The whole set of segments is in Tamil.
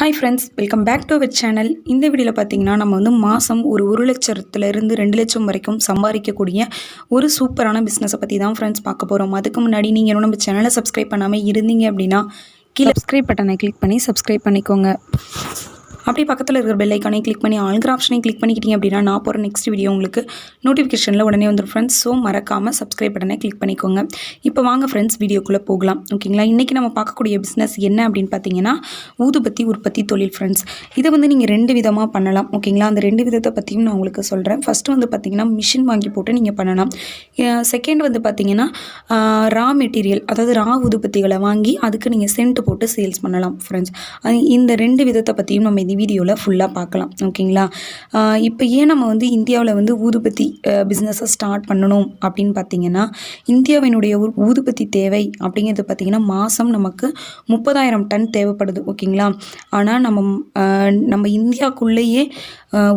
Hi friends welcome back to our channel இந்த வீடியோவில் பார்த்தீங்கன்னா நம்ம வந்து மாதம் ஒரு ஒரு லட்சத்துலேருந்து ரெண்டு லட்சம் வரைக்கும் சம்பாதிக்கக்கூடிய ஒரு சூப்பரான பிஸ்னஸை பற்றி தான் ஃப்ரெண்ட்ஸ் பார்க்க போகிறோம் அதுக்கு முன்னாடி நீங்கள் நம்ம சேனலை சப்ஸ்கிரைப் பண்ணாமல் இருந்தீங்க அப்படின்னா கீழே சப்ஸ்கிரைப் பட்டனை கிளிக் பண்ணி சப்ஸ்கிரைப் பண்ணிக்கோங்க. அப்படி பக்கத்தில் இருக்கிற பெல்லைக்கானே கிளிக் பண்ணி ஆல்கிற ஆப்ஷனையும் கிளிக் பண்ணிக்கிட்டீங்க அப்படின்னா நான் போகிற நெக்ஸ்ட் வீடியோ உங்களுக்கு நோட்டிஃபிகேஷனில் உடனே வந்துடும் ஃப்ரெண்ட்ஸ் ஸோ மறக்காமல் சப்ஸ்கிரைப் பட்டனை கிளிக் பண்ணிக்கோங்க. இப்போ வாங்க ஃப்ரெண்ட்ஸ் வீடியோக்குள்ளே போகலாம். ஓகேங்களா இன்றைக்கி நம்ம பார்க்கக்கூடிய பிஸ்னஸ் என்ன அப்படின்னு பார்த்தீங்கன்னா ஊதுபத்தி உற்பத்தி தொழில் ஃப்ரெண்ட்ஸ் இதை வந்து நீங்கள் ரெண்டு விதமாக பண்ணலாம். ஓகேங்களா அந்த ரெண்டு விதத்தை பற்றியும் நான் உங்களுக்கு சொல்கிறேன் ஃபஸ்ட்டு வந்து பார்த்தீங்கன்னா மிஷின் வாங்கி போட்டு நீங்கள் பண்ணலாம். செகண்ட் வந்து பார்த்தீங்கன்னா ரா மெட்டீரியல் அதாவது ரா ஊதுபத்திகளை வாங்கி அதுக்கு நீங்கள் சென்ட் போட்டு சேல்ஸ் பண்ணலாம் ஃப்ரெண்ட்ஸ் இந்த ரெண்டு விதத்தை பற்றியும் நம்ம இந்த வீடியோவில் ஃபுல்லாக பார்க்கலாம் ஓகேங்களா? இப்போ ஏன் நம்ம வந்து இந்தியாவில் வந்து ஊதுபத்தி பிஸ்னஸை ஸ்டார்ட் பண்ணணும் அப்படின்னு பார்த்தீங்கன்னா இந்தியாவினுடைய ஊதுபத்தி தேவை அப்படிங்கிறது பார்த்தீங்கன்னா மாதம் நமக்கு முப்பதாயிரம் டன் தேவைப்படுது. ஓகேங்களா? ஆனால் நம்ம நம்ம இந்தியாக்குள்ளேயே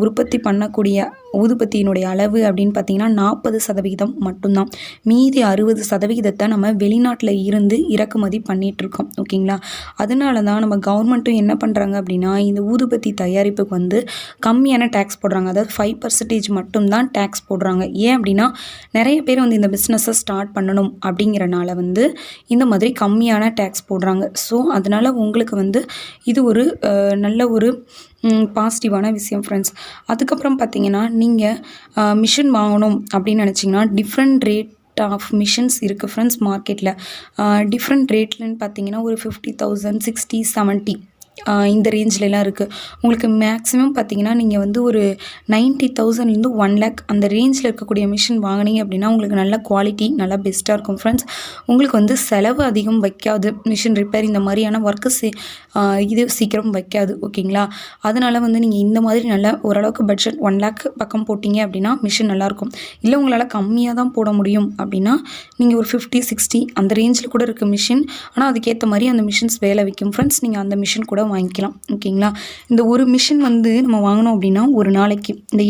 உற்பத்தி பண்ணக்கூடிய ஊதுபத்தியினுடைய அளவு அப்படின்னு பார்த்தீங்கன்னா நாற்பது சதவிகிதம் மட்டும்தான். மீதி அறுபது சதவிகிதத்தை நம்ம வெளிநாட்டில் இருந்து இறக்குமதி பண்ணிகிட்ருக்கோம் ஓகேங்களா? அதனால தான் நம்ம கவர்மெண்ட்டும் என்ன பண்ணுறாங்க அப்படின்னா இந்த ஊதுபத்தி தயாரிப்புக்கு வந்து கம்மியான டேக்ஸ் போடுறாங்க. அதாவது ஃபைவ் பர்சன்டேஜ் மட்டும்தான் டேக்ஸ் போடுறாங்க. ஏன் அப்படின்னா நிறைய பேர் வந்து இந்த பிஸ்னஸை ஸ்டார்ட் பண்ணணும் அப்படிங்கிறனால வந்து இந்த மாதிரி கம்மியான டேக்ஸ் போடுறாங்க. ஸோ அதனால் உங்களுக்கு வந்து இது ஒரு நல்ல ஒரு பாசிட்டிவான விஷயம் ஃப்ரெண்ட்ஸ் அதுக்கப்புறம் பார்த்தீங்கன்னா நீங்கள் மிஷின் வாங்கணும் அப்படின்னு நினச்சிங்கன்னா டிஃப்ரெண்ட் ரேட் ஆஃப் மிஷின்ஸ் இருக்குது ஃப்ரெண்ட்ஸ் மார்க்கெட்டில் டிஃப்ரெண்ட் ரேட்லன்னு பார்த்தீங்கன்னா ஒரு ஃபிஃப்டி தௌசண்ட் சிக்ஸ்டி செவன்ட்டி இந்த ரேஞ்சிலலாம் இருக்குது உங்களுக்கு மேக்ஸிமம் பார்த்தீங்கன்னா நீங்கள் வந்து ஒரு நைன்ட்டி தௌசண்ட்லேருந்து ஒன் லேக் அந்த ரேஞ்சில் இருக்கக்கூடிய மிஷின் வாங்குனீங்க அப்படின்னா உங்களுக்கு நல்ல குவாலிட்டி நல்லா பெஸ்ட்டாக இருக்கும் ஃப்ரெண்ட்ஸ் உங்களுக்கு வந்து செலவு அதிகம் வைக்காது. மிஷின் ரிப்பேர் இந்த மாதிரியான ஒர்க்கு சே இது சீக்கிரம் வைக்காது ஓகேங்களா அதனால் வந்து நீங்கள் இந்த மாதிரி நல்ல ஓரளவுக்கு பட்ஜெட் ஒன் லேக் பக்கம் போட்டிங்க அப்படின்னா மிஷின் நல்லாயிருக்கும் இல்லை உங்களால் கம்மியாக தான் போட முடியும் அப்படின்னா நீங்கள் ஒரு ஃபிஃப்டி சிக்ஸ்டி அந்த ரேஞ்சில் கூட இருக்க மிஷின் ஆனால் அதுக்கேற்ற மாதிரி அந்த மிஷின்ஸ் வேலை வைக்கும் ஃப்ரெண்ட்ஸ் நீங்கள் அந்த மிஷின் கூட வாங்கிக்கலாம் ஓகேங்களா? இந்த ஒரு மிஷின் வந்து நம்ம வாங்கினோம் அப்படின்னா ஒரு நாளைக்கு இந்த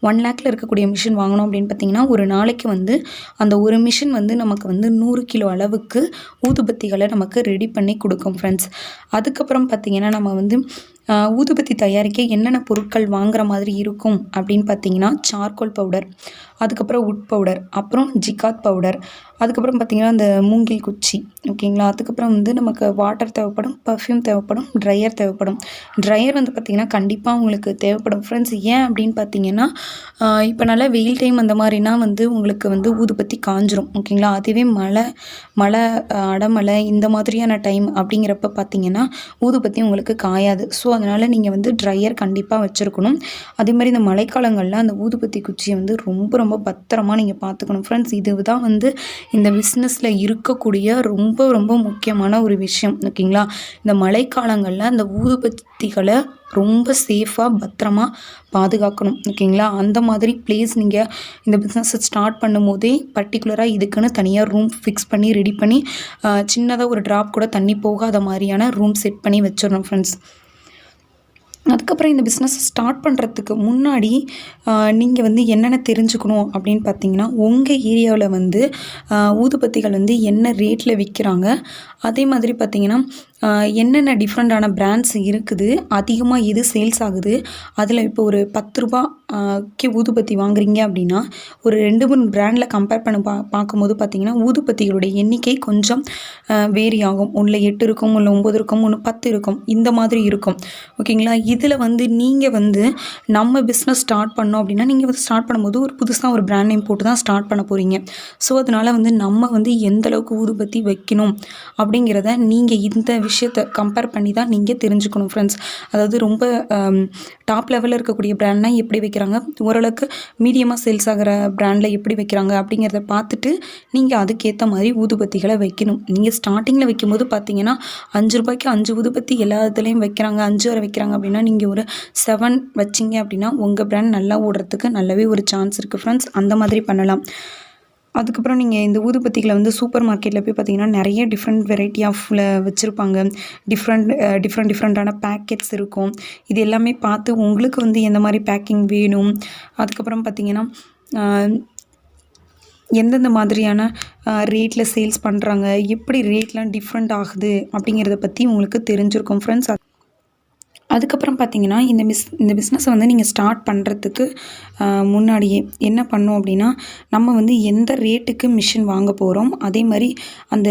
ஒன் லேக்கில் இருக்கக்கூடிய மிஷின் வாங்கினோம் அப்படின்னு பார்த்தீங்கன்னா ஒரு நாளைக்கு வந்து அந்த ஒரு மிஷின் வந்து நமக்கு வந்து நூறு கிலோ அளவுக்கு ஊதுபத்திகளை நமக்கு ரெடி பண்ணி கொடுக்கும் ஃப்ரெண்ட்ஸ் அதுக்கப்புறம் பார்த்தீங்கன்னா நம்ம வந்து ஊதுபத்தி தயாரிக்க என்னென்ன பொருட்கள் வாங்குற மாதிரி இருக்கும் அப்படின்னு பார்த்தீங்கன்னா சார்கோல் பவுடர் அதுக்கப்புறம் உட் பவுடர் அப்புறம் ஜிகாத் பவுடர் அதுக்கப்புறம் பார்த்தீங்கன்னா அந்த மூங்கில் குச்சி ஓகேங்களா? அதுக்கப்புறம் வந்து நமக்கு வாட்டர் தேவைப்படும் பர்ஃப்யூம் தேவைப்படும் ட்ரையர் தேவைப்படும். ட்ரையர் வந்து பார்த்திங்கன்னா கண்டிப்பாக உங்களுக்கு தேவைப்படும். ஃப்ரெண்ட்ஸ் ஏன் அப்படின்னு பார்த்தீங்கன்னா இப்போ நல்லா வெயில் டைம் அந்த மாதிரினா வந்து உங்களுக்கு வந்து ஊதுபத்தி காஞ்சிரும் ஓகேங்களா? அதுவே மழை மழை அடமலை அடமழை இந்த மாதிரியான டைம் அப்படிங்கிறப்ப பார்த்தீங்கன்னா ஊதுபத்தி உங்களுக்கு காயாது. ஸோ அதனால் நீங்கள் வந்து ட்ரையர் கண்டிப்பாக வச்சுருக்கணும். அதே மாதிரி இந்த மழைக்காலங்களில் அந்த ஊதுபத்தி குச்சியை வந்து ரொம்ப ரொம்ப பத்திரமா நீங்கள் பார்த்துக்கணும். ஃப்ரெண்ட்ஸ் இதுதான் வந்து இந்த பிஸ்னஸில் இருக்கக்கூடிய ரொம்ப ரொம்ப முக்கியமான ஒரு விஷயம் ஓகேங்களா? இந்த மழைக்காலங்களில் அந்த ஊதுபத்திகளை ரொம்ப சேஃபாக பத்திரமா பாதுகாக்கணும் ஓகேங்களா? அந்த மாதிரி பிளேஸ் நீங்கள் இந்த பிஸ்னஸை ஸ்டார்ட் பண்ணும்போதே பர்டிகுலராக இதுக்குன்னு தனியாக ரூம் ஃபிக்ஸ் பண்ணி ரெடி பண்ணி சின்னதாக ஒரு ட்ராப் கூட தண்ணி போகாத மாதிரியான ரூம் செட் பண்ணி வச்சிடணும் ஃப்ரெண்ட்ஸ் அதுக்கப்புறம் இந்த பிஸ்னஸ் ஸ்டார்ட் பண்ணுறதுக்கு முன்னாடி நீங்கள் வந்து என்னென்ன தெரிஞ்சுக்கணும் அப்படின்னு பார்த்தீங்கன்னா உங்கள் ஏரியாவில் வந்து ஊதுபத்திகள் வந்து என்ன ரேட்டில் விற்கிறாங்க அதே மாதிரி பார்த்தீங்கன்னா என்னென்ன டிஃப்ரெண்ட்டான பிராண்ட்ஸ் இருக்குது? அதிகமாக எது சேல்ஸ் ஆகுது? அதில் இப்போ ஒரு பத்து ரூபா க்கு ஊதுபத்தி வாங்குறீங்க அப்படின்னா ஒரு ரெண்டு மூணு பிராண்டில் கம்பேர் பண்ண பா பார்க்கும்போது பார்த்தீங்கன்னா ஊதுபத்திகளுடைய எண்ணிக்கை கொஞ்சம் வேரி ஆகும். ஒன்றில் எட்டு இருக்கும் ஒன்று ஒம்பது இருக்கும் ஒன்று பத்து இருக்கும். இந்த மாதிரி இருக்கும். ஓகேங்களா இதில் வந்து நீங்கள் வந்து நம்ம பிஸ்னஸ் ஸ்டார்ட் பண்ணோம் அப்படின்னா நீங்கள் வந்து ஸ்டார்ட் பண்ணும்போது ஒரு புதுசாக ஒரு பிராண்ட் நேம் போட்டு தான் ஸ்டார்ட் பண்ண போகிறீங்க ஸோ அதனால் வந்து நம்ம வந்து எந்த அளவுக்கு ஊதுபத்தி வைக்கணும் அப்படிங்கிறத நீங்கள் இந்த விஷயத்தை கம்பேர் பண்ணி தான் நீங்கள் தெரிஞ்சுக்கணும் ஃப்ரெண்ட்ஸ் அதாவது ரொம்ப டாப் லெவலில் இருக்கக்கூடிய ப்ராண்ட்னால் எப்படி வைக்கிறாங்க? ஓரளவுக்கு மீடியமாக சேல்ஸ் ஆகிற ப்ராண்டில் எப்படி வைக்கிறாங்க? அப்படிங்கிறத பார்த்துட்டு நீங்கள் அதுக்கேற்ற மாதிரி ஊதுபத்திகளை வைக்கணும். நீங்கள் ஸ்டார்டிங்கில் வைக்கும்போது பார்த்தீங்கன்னா அஞ்சு ரூபாய்க்கு அஞ்சு ஊதுபத்தி எல்லா இதுலேயும் வைக்கிறாங்க. அஞ்சு வரை வைக்கிறாங்க அப்படின்னா நீங்கள் ஒரு செவன் வச்சிங்க அப்படின்னா உங்கள் ப்ராண்ட் நல்லா ஓடுறதுக்கு நல்லாவே ஒரு சான்ஸ் இருக்குது ஃப்ரெண்ட்ஸ் அந்த மாதிரி பண்ணலாம். அதுக்கப்புறம் நீங்கள் இந்த ஊதுபத்திகளை வந்து சூப்பர் மார்க்கெட்டில் போய் பார்த்தீங்கன்னா நிறைய டிஃப்ரெண்ட் வெரைட்டி ஆஃப்ல வச்சுருப்பாங்க. டிஃப்ரெண்ட் டிஃப்ரெண்ட் டிஃப்ரெண்ட்டான பேக்கெட்ஸ் இருக்கும். இது எல்லாமே பார்த்து உங்களுக்கு வந்து எந்த மாதிரி பேக்கிங் வேணும்? அதுக்கப்புறம் பார்த்தீங்கன்னா எந்தெந்த மாதிரியான ரேட்டில் சேல்ஸ் பண்ணுறாங்க எப்படி ரேட்லாம் டிஃப்ரெண்ட் ஆகுது? அப்படிங்கிறத பற்றி உங்களுக்கு தெரிஞ்சிருக்கும். ஃப்ரெண்ட்ஸ் அதுக்கப்புறம் பார்த்தீங்கன்னா இந்த பிஸ் இந்த பிஸ்னஸை வந்து நீங்கள் ஸ்டார்ட் பண்ணுறதுக்கு முன்னாடியே என்ன பண்ணோம் அப்படின்னா நம்ம வந்து எந்த ரேட்டுக்கு மிஷின் வாங்க போகிறோம் அதே மாதிரி அந்த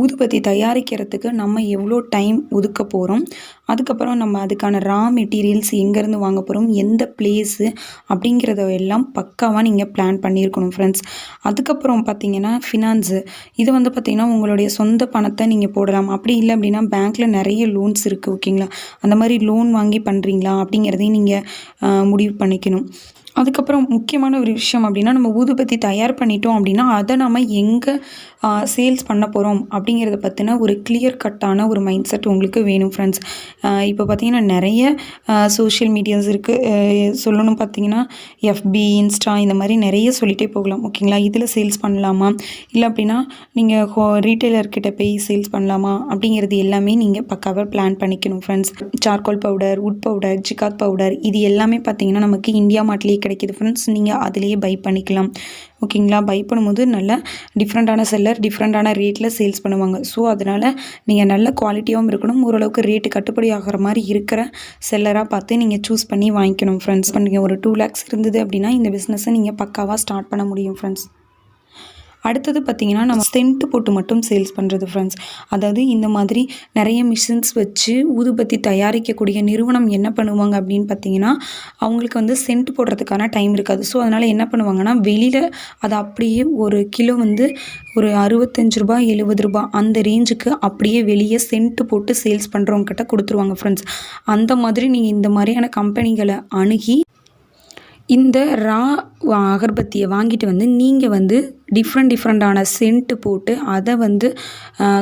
ஊதுபத்தி தயாரிக்கிறதுக்கு நம்ம எவ்வளோ டைம் ஒதுக்க போகிறோம் அதுக்கப்புறம் நம்ம அதுக்கான ரா மெட்டீரியல்ஸ் எங்கேருந்து வாங்க போகிறோம் எந்த பிளேஸு அப்படிங்கிறத எல்லாம் பக்காவாக நீங்கள் பிளான் பண்ணியிருக்கணும் ஃப்ரெண்ட்ஸ் அதுக்கப்புறம் பார்த்தீங்கன்னா ஃபினான்ஸு இது வந்து பார்த்திங்கன்னா உங்களுடைய சொந்த பணத்தை நீங்கள் போடலாம். அப்படி இல்லை அப்படின்னா பேங்க்கில் நிறைய லோன்ஸ் இருக்குது ஓகேங்களா அந்த மாதிரி லோன் வாங்கி பண்ணுறீங்களா அப்படிங்கிறதையும் நீங்கள் முடிவு பண்ணிக்கணும். அதுக்கப்புறம் முக்கியமான ஒரு விஷயம் அப்படின்னா நம்ம ஊதுபத்தி தயார் பண்ணிட்டோம் அப்படின்னா அதை நம்ம எங்கே சேல்ஸ் பண்ண போகிறோம் அப்படிங்கிறத பற்றின ஒரு கிளியர் கட்டான ஒரு மைண்ட் செட் உங்களுக்கு வேணும் ஃப்ரெண்ட்ஸ் இப்போ பார்த்தீங்கன்னா நிறைய சோஷியல் மீடியாஸ் இருக்குது சொல்லணும் பார்த்தீங்கன்னா எஃபி இன்ஸ்டா இந்த மாதிரி நிறைய சொல்லிகிட்டே போகலாம் ஓகேங்களா இதில் சேல்ஸ் பண்ணலாமா? இல்லை அப்படின்னா நீங்கள் ஹோ ரீட்டைலர்கிட்ட போய் சேல்ஸ் பண்ணலாமா? அப்படிங்கிறது எல்லாமே நீங்கள் பக்காவாக பிளான் பண்ணிக்கணும் friends charcoal powder wood powder ஜிகாத் பவுடர் இது எல்லாமே பார்த்தீங்கன்னா நமக்கு இந்தியா மாட்லேயே கிடைக்கிது ஃப்ரெண்ட்ஸ் நீங்கள் அதிலேயே பை பண்ணிக்கலாம். ஓகேங்களா பை பண்ணும்போது நல்லா டிஃப்ரெண்ட்டான செல்லர் டிஃப்ரெண்ட்டான ரேட்டில் சேல்ஸ் பண்ணுவாங்க. ஸோ அதனால் நீங்கள் நல்ல குவாலிட்டியாகவும் இருக்கணும். ஓரளவுக்கு ரேட்டு கட்டுப்படி ஆகிற மாதிரி இருக்கிற செல்லராக பார்த்து நீங்கள் சூஸ் பண்ணி வாங்கிக்கணும் ஃப்ரெண்ட்ஸ் பண்ணுங்க ஒரு டூ லேக்ஸ் இருந்தது அப்படின்னா இந்த பிஸ்னஸை நீங்கள் பக்காவாக ஸ்டார்ட் பண்ண முடியும் ஃப்ரெண்ட்ஸ் அடுத்தது பார்த்திங்கன்னா நம்ம சென்ட் போட்டு மட்டும் சேல்ஸ் பண்ணுறது ஃப்ரெண்ட்ஸ் அதாவது இந்த மாதிரி நிறைய மிஷின்ஸ் வச்சு ஊதுபத்தி தயாரிக்கக்கூடிய நிறுவனம் என்ன பண்ணுவாங்க அப்படின்னு பார்த்தீங்கன்னா அவங்களுக்கு வந்து சென்ட் போடுறதுக்கான டைம் இருக்காது. ஸோ அதனால் என்ன பண்ணுவாங்கன்னா வெளியில் அதை அப்படியே ஒரு கிலோ வந்து ஒரு அறுபத்தஞ்சு ரூபா எழுபது ரூபா அந்த ரேஞ்சுக்கு அப்படியே வெளியே சென்ட் போட்டு சேல்ஸ் பண்ணுறவங்ககிட்ட கொடுத்துருவாங்க ஃப்ரெண்ட்ஸ் அந்த மாதிரி நீங்கள் இந்த மாதிரியான கம்பெனிகளை அணுகி இந்த ரா அகர்பத்தியை வாங்கிட்டு வந்து நீங்கள் வந்து டிஃப்ரெண்ட் டிஃப்ரெண்ட்டான சென்ட்டு போட்டு அதை வந்து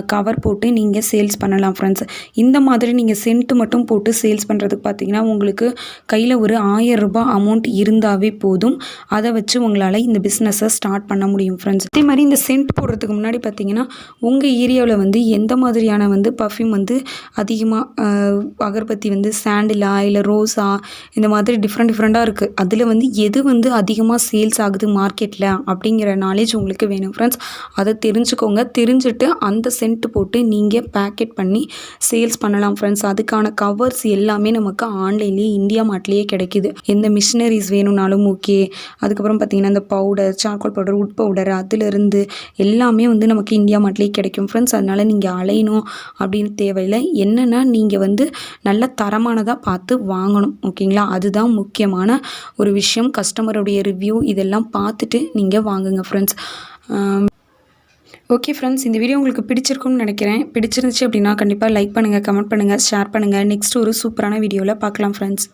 கவர் போட்டு நீங்கள் சேல்ஸ் பண்ணலாம் ஃப்ரெண்ட்ஸ் இந்த மாதிரி நீங்கள் சென்ட்டு மட்டும் போட்டு சேல்ஸ் பண்ணுறதுக்கு பார்த்தீங்கன்னா உங்களுக்கு கையில் ஒரு ரூபாய் அமௌண்ட் இருந்தாவே போதும். அதை வச்சு உங்களால் இந்த பிஸ்னஸை ஸ்டார்ட் பண்ண முடியும் ஃப்ரெண்ட்ஸ் அதே மாதிரி இந்த சென்ட் போடுறதுக்கு முன்னாடி பார்த்தீங்கன்னா உங்கள் ஏரியாவில் வந்து எந்த மாதிரியான வந்து பர்ஃப்யூம் வந்து அதிகமாக அகர்பத்தி வந்து சாண்டிலா இல்லை ரோஸா இந்த மாதிரி டிஃப்ரெண்ட் டிஃப்ரெண்ட்டாக இருக்குது அதில் வந்து எது வந்து அதிகமாக சேல்ஸ் ஆகுது மார்க்கெட்டில் அப்படிங்கிற நாலேஜ் உங்களுக்கு வேணும் ஃப்ரெண்ட்ஸ் அதை தெரிஞ்சுக்கோங்க. தெரிஞ்சுட்டு அந்த சென்ட் போட்டு நீங்கள் பேக்கெட் பண்ணி சேல்ஸ் பண்ணலாம் ஃப்ரெண்ட்ஸ் அதுக்கான கவர்ஸ் எல்லாமே நமக்கு ஆன்லைன்லேயே இந்தியா மாட்டிலேயே கிடைக்கிது. எந்த மிஷினரிஸ் வேணும்னாலும் ஓகே அதுக்கப்புறம் பார்த்திங்கன்னா இந்த powder charcoal powder wood powder அதுலேருந்து எல்லாமே வந்து நமக்கு இந்தியா மாட்லேயே கிடைக்கும் ஃப்ரெண்ட்ஸ் அதனால் நீங்கள் அலையணும் அப்படின்னு தேவையில்லை. என்னென்னா நீங்கள் வந்து நல்ல தரமானதாக பார்த்து வாங்கணும். ஓகேங்களா அதுதான் முக்கியமான ஒரு விஷயம். கஸ்டமருடைய ரிவ்யூ இதெல்லாம் பார்த்துட்டு நீங்கள் வாங்குங்க ஃப்ரெண்ட்ஸ் ஓகே ஃப்ரெண்ட்ஸ் இந்த வீடியோ உங்களுக்கு பிடிச்சிருக்கும்னு நினைக்கிறேன். பிடிச்சிருந்துச்சு அப்படின்னா கண்டிப்பாக லைக் பண்ணுங்கள் கமெண்ட் பண்ணுங்கள் ஷேர் பண்ணுங்கள் நெக்ஸ்ட் ஒரு சூப்பரான வீடியோவில் பார்க்கலாம் ஃப்ரெண்ட்ஸ்